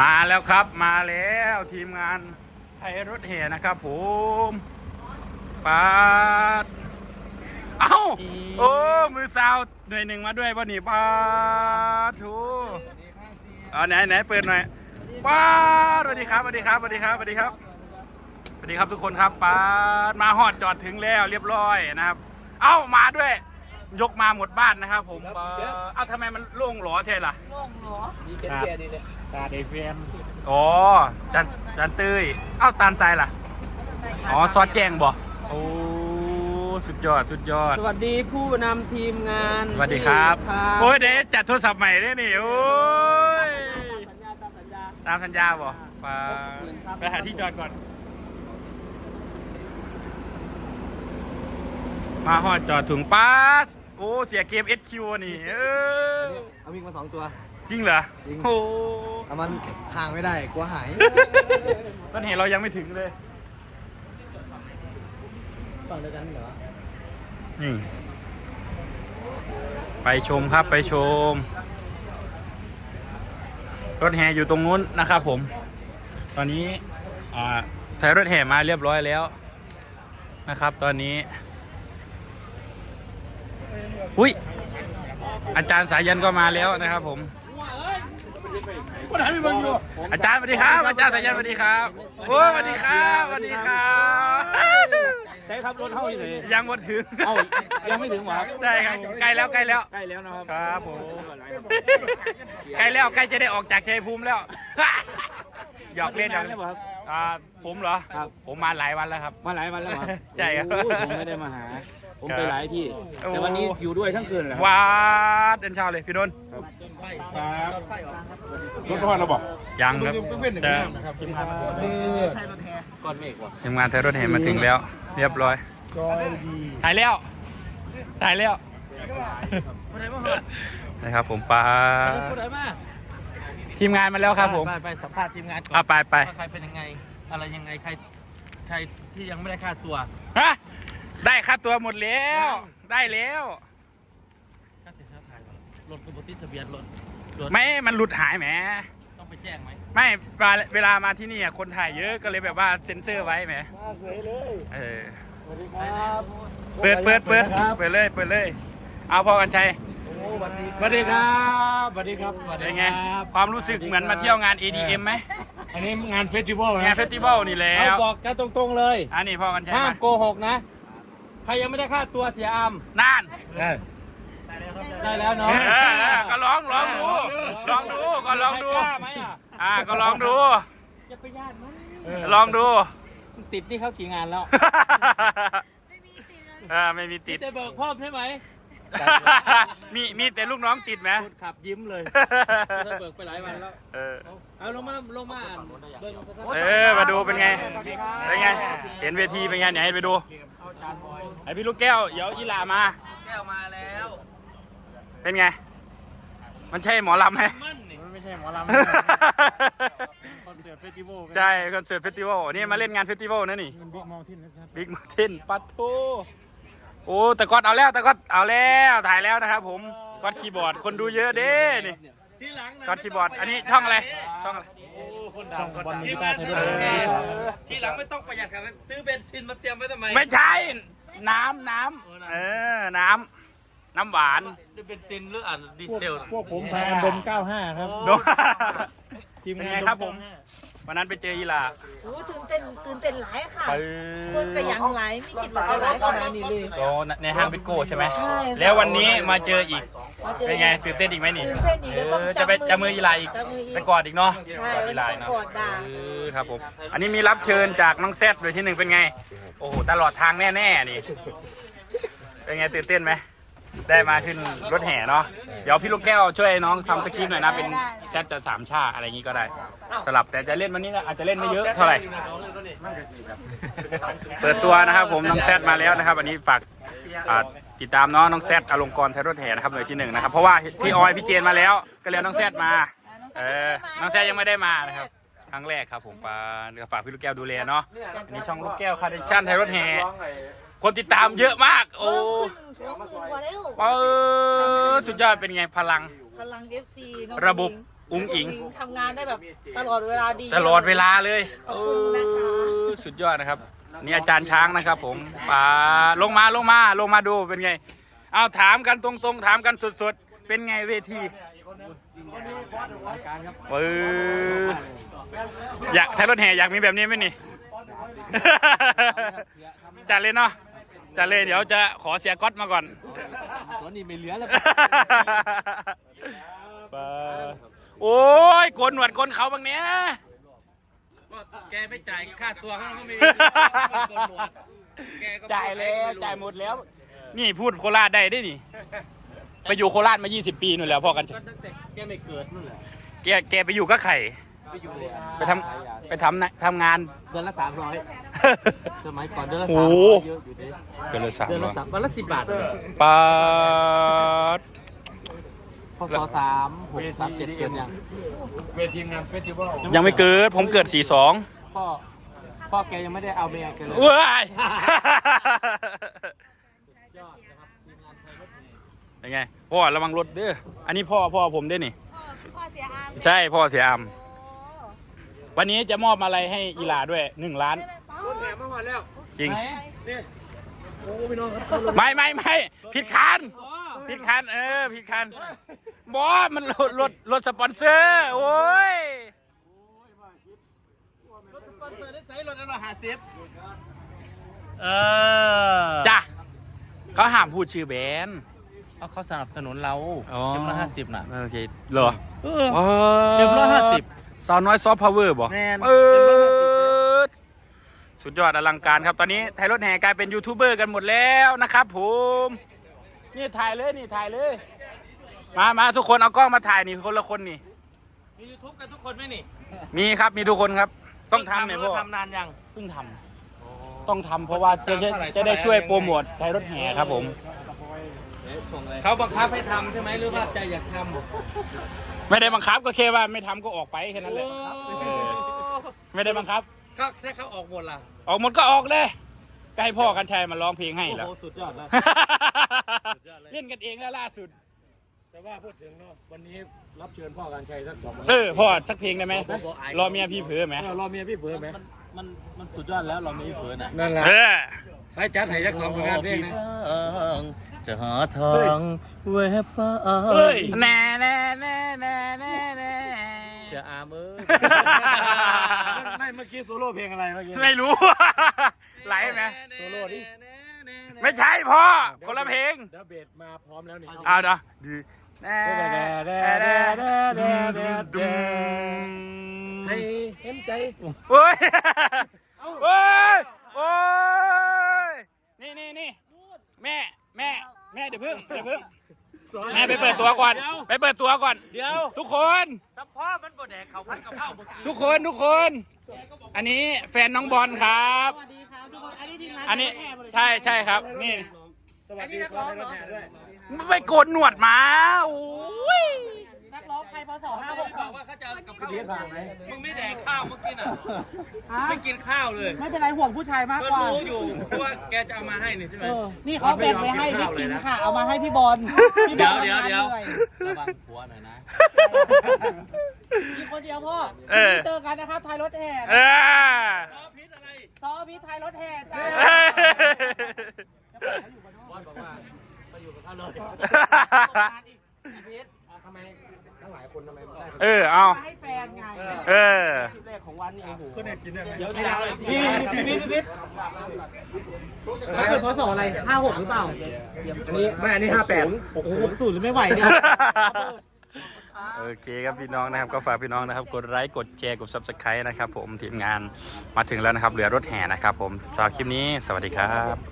มาแล้วครับมาแล้วทีมงานไทยรถแห่นะครับผมปาดเอ้าโอ้มือซาวหน่วยหนึ่งมาด้วยป่ะนี่ปาดทูเอาไหนไหนเปิดหน่อยปาดสวัสดีครับสวัสดีครับสวัสดีครับสวัสดีครับสวัสดีครับทุกคนครับปาดมาฮอดจอดถึงแล้วเรียบร้อยนะครับ เอ้ามาด้วย ยกมาหมดบ้านนะครับ ผมปาดเอ้าทำไมมันโล่งหรอเทล่ะ โล่งเหรอมีแค่แค่นี้เลยตาเดฟมอ๋อจันจันตื้ยเอ้าตาลทรายล่ะ อ๋อซอสแจงบ่โอ้สุดยอดสุดยอด สวัสดีผู้นำทีมงานสวัสดีครับที่พาโอ้ยเดี๋ยวจัดโทรศัพท์ใหม่ด้วยนี่โอ้ยสัญญาตามสัญญาตามสัญญาบ่ไปไปหาที่จอดก่อน มาฮอดจอดถุงป้าส โอ้เสียเกม SQ นี่เออเอาวิ่งมาสองตัว จริงเหรอจริง โอ้เอามันห่างไม่ได้กลัวหายต้นเหตุเรายังไม่ถึงเลย ฝั่งเดียวกันเหรอนี่ ไปชมครับไปชม รถแห่อยู่ตรงนู้นนะครับผม ตอนนี้อ่าไทยรถแห่มาเรียบร้อยแล้วนะครับ ตอนนี้ อุ้ยอาจารย์สายันก็มาแล้วนะครับ ผมอาจารย์สวัสดีครับ อาจารย์สายันสวัสดีครับโอ้ยสวัสดีครับสวัสดีครับใช่ครับรถเท่าอยู่เลยยังไม่ถึงเอ้ายังไม่ถึงเหรอครับใช่ครับใกล้แล้วใกล้แล้วใกล้แล้วนะครับครับผมใกล้แล้วใกล้จะได้ออกจากชัยภูมิแล้วหยอกเล่นหยอกแล้เล่วนครับ อ่าผมเหรอ ครับ ผมมาหลายวันแล้วครับ มาหลายวันแล้วครับใช่ครับโอ้ยผมไม่ได้มาหา ผมไปหลายที่ โอ้ แต่วันนี้อยู่ด้วยทั้งคืนเลยครับวาดเดินเช้าเลยพี่นนท์รถพ่อเราบอกยังครับแต่ก้อนเมฆว่ะทีมงานไทยรถแห่มาถึงแล้ว เรียบร้อยจอยดีถ่ายแล้วถ่ายแล้วผู้ใดมาเหรอนะครับผมปา ผู้ใดมา ทีมงานมาแล้วครับผม ไปไปสัมภาษณ์ทีมงานก่อเอานไปไป ว่าใครเป็นยังไง อะไรยังไง ใคร ใครที่ยังไม่ได้ค่าตัว ฮะได้ค่าตัวหมดแล้ว ได้แล้วค่าเสียค่าถ่ายก่อนรถกระบะติดทะเบียนรถรถไม่มันหลุดหายแหม ต้องไปแจ้งไหมไม่เวลาเวลามาที่นี่อะคนถ่ายเยอะก็เลยแบบว่าเซ็นเซอร์ไว้ไหมมาสวยเลย เออ สวัสดีครับ เปิดเปิดเปิดครับเปิดเลยเปิดเลย เอาพอกันชัยโอ้ สวัสดีสวัสดีครับสวัสดีครับสวัสเป็ดีนคไงรับความรู้สึกเหมือนมาเที่ยวงาน ADM ไหมอันนี้งานเฟสติวัลงานนะเฟสติวัลนี่แล้เอาวบอกกันตรงๆเลย อันนี้พอกันชัยห้ามมาโกหกนะ ใครยังไม่ได้ค่าตัวเสียอามนั่นได้แล้วเอเนาะอเออก็ลองลองดูลองดูก็ลองดูใครกล้าไหมอะอ่าก็ลองดูอย่าไปญาติมันลองดู ติดนี่เขากี่งานแล้ว ไม่มีติดเลยเออไม่มีติดแต่เบิกเพิ่มใช่ไหม มีมีแต่ลูกน้องติดไหม คนขับยิ้มเลยได้เบิกไปหลายวันแล้ว เออ เอาลงมาลงมาอ่านเบิ่งสถนเออ มาดูเป็นไง เป็นไง เห็นเวทีเป็นไงไหนให้ไปดู ไอพี่ลูกแก้ว เดี๋ยวอีหลามา แก้วมาแล้ว เป็นไง มันใช่หมอลำไหมมั่นนี่มันไม่ใช่หมอลำคอนเสิร์ตเฟสติวัลใช่ คอนเสิร์ตเฟสติวัลนี่มาเล่นงานเฟสติวัลนะนี่มันบิ๊กมอลทินนะครับ บิ๊กมาเทนปัตโต โอ้แต่ก๊อตเอาแล้วแต่ก๊อตเอาแล้วถ่ายแล้วนะครับผมก๊อตคีย์บอร์ดคนดูเยอะเด้นี่ที่หลังนะก๊อตคีย์บอร์ดอันนี้ช่องอะไรช่องอะไรช่องบอลมิทีวมตางานไทยที่รหถลังแห่ที่สองทีหลังไม่ต้องประหยัดกันซื้อเบนซินมาเตรียมไว้ทำไมไม่ใช่น้ำน้ำเออน้ำน้ำหวานจะเบนซินหรืออ่านดีเซลพวกผมทางดม95 ครับโดนทีมเป็นงานไงครับผม วันนั้นไปเจออีหลาโอ้ตื่นเต้นตื่นเต้นหลายค่ะไปคนก็ยังหลายไม่คิดว่าจะหลายขนาดนี้เลยโดนในห้างบิโก้ใช่ไหมใช่ค่ะแล้ววันนี้มาเจออีก มาเจอ เป็นไงตื่นเต้นอีกไหมนี่ตื่นเต้นอีกแล้วต้องเออจะไปจัจะบมืมือออีหลาอีกจับมืออีกไปกอดอีกเนาะใช่กอดอีหลาเนาะกอดด่า เออครับผม อันนี้มีรับเชิญจากน้องแซดโดยที่หนึ่งเป็นไง โอ้โหตลอดทางแน่ๆนี่ เป็นไงตื่นเต้นไหม ได้มาขึ้นรถแห่เนาะเดี๋ยวพี่ลูกแก้วช่วยน้องทำสคริปต์หน่อยนะ เป็นแซดจะสามชาอะไรอย่างนี้ก็ได้ สลับแต่จะเล่นวันนี้นะอาจจะเล่นไม่เยอะเท่าไหร่เปิดตัวนะครับ ผมน้องแซดมาแล้วนะครับอันนี้ฝากอ่าติดตามเนาะน้องแซดอลงกรณ์ไทยรถแห่นะครับหน่วยที่หนึ่งนะครับเพราะว่าพี่ออยพี่เจนมาแล้ว ก็เลยเอาน้องแซดมาเออน้องแซดยังไม่ได้มานะครับครั้งแรกครับผมปาเดี๋ยวฝากพี่ลูกแก้วดูแลเนาะอันนี้ช่องลูกแก้วคาร์ดิชั่นไทยรถแห่ คนติดตามเยอะมาก โอ้สองหมื่นกว่าแล้วเออสุดยอดเป็นไงพลัง พลัง FC น้องระบบอุ้งอิงทำงานได้แบบตลอดเวลาดี ตลอดเวลาเลยขอบคุณนะคะเออสุดยอดนะครับ นี่อาจารย์ช้างนะครับผมป่าลงมาลงมาลงมาดูเป็นไง เอาถามกันตรงๆ ถามกันสดๆ เป็นไงเวทีเอออยากไทยรถแห่อยากมีแบบนี้ไหมนี่ จัดเลยเนาะ จัดเลยเดี๋ยวจะขอเสียก๊อตมาก่อน ตอนนี้ไม่เหลือแล้วโอ้ยโกนหนวดโกนเขาบางเนี้ยก็แกไม่จ่ายค่าตัวเขาก็ไม่แกก็จ่ายแล้วจ่ายหมดแล้ว นี่พูดโคราชได้ด้วยนี่ ไปอยู่โคราชมา 20 ปีนู่นแล้วพ่อกันก็ตั้งแต่แกไม่เกิดนู่นแหละแกแกไปอยู่ก็ไข่ ไปอยู่ไปทำไปทำนะทำงาน เดือนละสามร้อยสมัยก่อนเดือนละโอ้สามโห ร้อยเยอะอยู่ดิเดือนละสามเดือนร้ละอยสามวันละสิบบาทเลยปาด พศสามหกสามเจ็ดเกินยังเวทีงานเฟสติวัลยังไม่เกิด ผมเกิด42พ่อพ่อแกยังไม่ได้เอาเมียแกเลยเว้ยยอดนะครับทีมงานไทยรถแห่ยังไงพ่อระวังรถเด้ออันนี้พ่อพ่อผมด้วยนี่ พ่อเสียอามใช่พ่อเสียอาม วันนี้จะมอบอะไรให้อีหลาด้วยหนึ่งล้าน รถแห่มาหอดแล้วจริงโอ้พี่น้องครับไม่ไม่ไม่ผิดคันผิดคันเออผิดคันบอสมันรถรถรถสปอนเซอร์โอ้ยรถสปอนเซอร์ได้ใส่รถอันละห้าสิบเออจ้ะเขาห้ามพูดชื่อแบรนด์เอาเขาสนับสนุนเราอ๋อเต็มละห้าสิบน่ะโอเคเหรอเออเอเต็มร้อยห้าสิบ สาวน้อยซอฟต์พาวเวอร์บ่แม่น เออสุดยอดอลังการครับ ตอนนี้ไทยรถแห่กลายเป็นยูทูบเบอร์กันหมดแล้วนะครับผม นี่ถ่ายเลยนี่ถ่ายเลย มามาทุกคนเอากล้องมาถ่ายนี่คนละคนนี่ มียูทูบกันทุกคนไหมนี่มีครับมีทุกคนครับ ต้องทำเนี่ยพ่อทำนานยัง เพิ่งทำต้องทำเพราะว่าจะจะจะได้ช่วยโปรโมทไทยรถแห่ครับผม เขาบังคับให้ทำใช่ไหมหรือว่าใจอยากทำ ไม่ได้บังคับก็แค่ว่าไม่ทำก็ออกไปแค่นั้นแหละเออไม่ได้บังคับ ก็ถ้าเขาออกหมดล่ะออกหมดก็ออกเลยก็ให้พ่อกันชัยมาร้องเพลงให้โอ้แล้วโหสุดยอดแล้วเล่นกันเองแล้วล่าสุด แต่ว่าพูดถึงเนาะวันนี้รับเชิญพ่อการชัยสักสองวันเออพ่อสักเพลงได้ไหมรอเมียพี่เผือไหมเออรอเมียพี่เผือไหมมันมันมันสุดยอดแล้วเราไม่เผินอะนั่นแหละเออ ให้จัดให้สักสองผลงานเพลงนะ จะหาทางเว็บป้าเฮ้ยแน่แน่แน่แน่แน่แน่เชื่ออามเอ้ยไม่เมื่อกี้โซโล่เพลงอะไรเมื่อกี้ไม่รู้ ไหลไหมโซโล่ดิไม่ใช่พ่อคนละเพลงเดี๋ยวเบสมาพร้อมแล้วนี่เอาเนาะดีแน่ให้เห็นใจโอ้ยโอ้ยโอ้ยนี่นี่นี่แม่แม่แม่เดี๋ยวเพิ่งเดี๋ยวเพิ่งแม่ไปเปิดตัวก่อน ไปเปิดตัวก่อน เดี๋ยว ทุกคนสัมพ่อมันบ่แดกเขาพันกับข้าวบ่กินทุกคนทุกคน อันนี้แฟนน้องบอลครับ สวัสดีครับทุกคน อันนี้ทีมงานอันนี้ใช่ใช่ครับ นี่สวัสดีครับรถแห่ด้วยไปโกนหนวดมาโอ้ยนักร้องใครพศห้าหกบอกว่า เขาจะเอากับข้าวเรียนผ่านไหมมึงไม่แดกข้าวเมื่อกี้น่ะไม่กินข้าวเลย ไม่เป็นไรห่วงผู้ชายมากก็กว่ารู้อยู่เพราะว่าแกจะเอามาให้นี่ใช่ไหมนี่เขาแบ่งไปให้ไม่กินค่ะ เอามาให้พี่บอลพี่บเดี๋อยวลเดี๋ยวทำงานเดี๋ยว เหนื่อยระวังผัวหน่อยนะ มีคนเดียวพ่อเออ ที่เจอกันนะครับไทยรถแห่เออซอพิษอะไรซอพีไทยรถแห่จ้าเอ้ยบอสบอกว่าไปอยู่กับเขาเลยทำไม ทั้งหลายคนทำไมไม่ได้เออ เอามาให้แฟนไงเออ คลิปแรกของวันนี่โอ้โหก็เนี่ยกินได้ไหมเดี๋ยวทีหลังเลยพี่พี่พี่พี่เขาเป็นพศอะไรห้าหกหรือเปล่าอันนี้ไม่อันนี้ห้าแปดโอ้โหหกศูนย์หรือไม่ไหวเนี่ย โอเคครับพี่น้องนะครับก็ฝากพี่น้องนะครับ กดไลค์กดแชร์กด subscribe นะครับผมทีมงานมาถึงแล้วนะครับ เหลือรถแห่นะครับผมสำหรับคลิปนี้สวัสดีครับ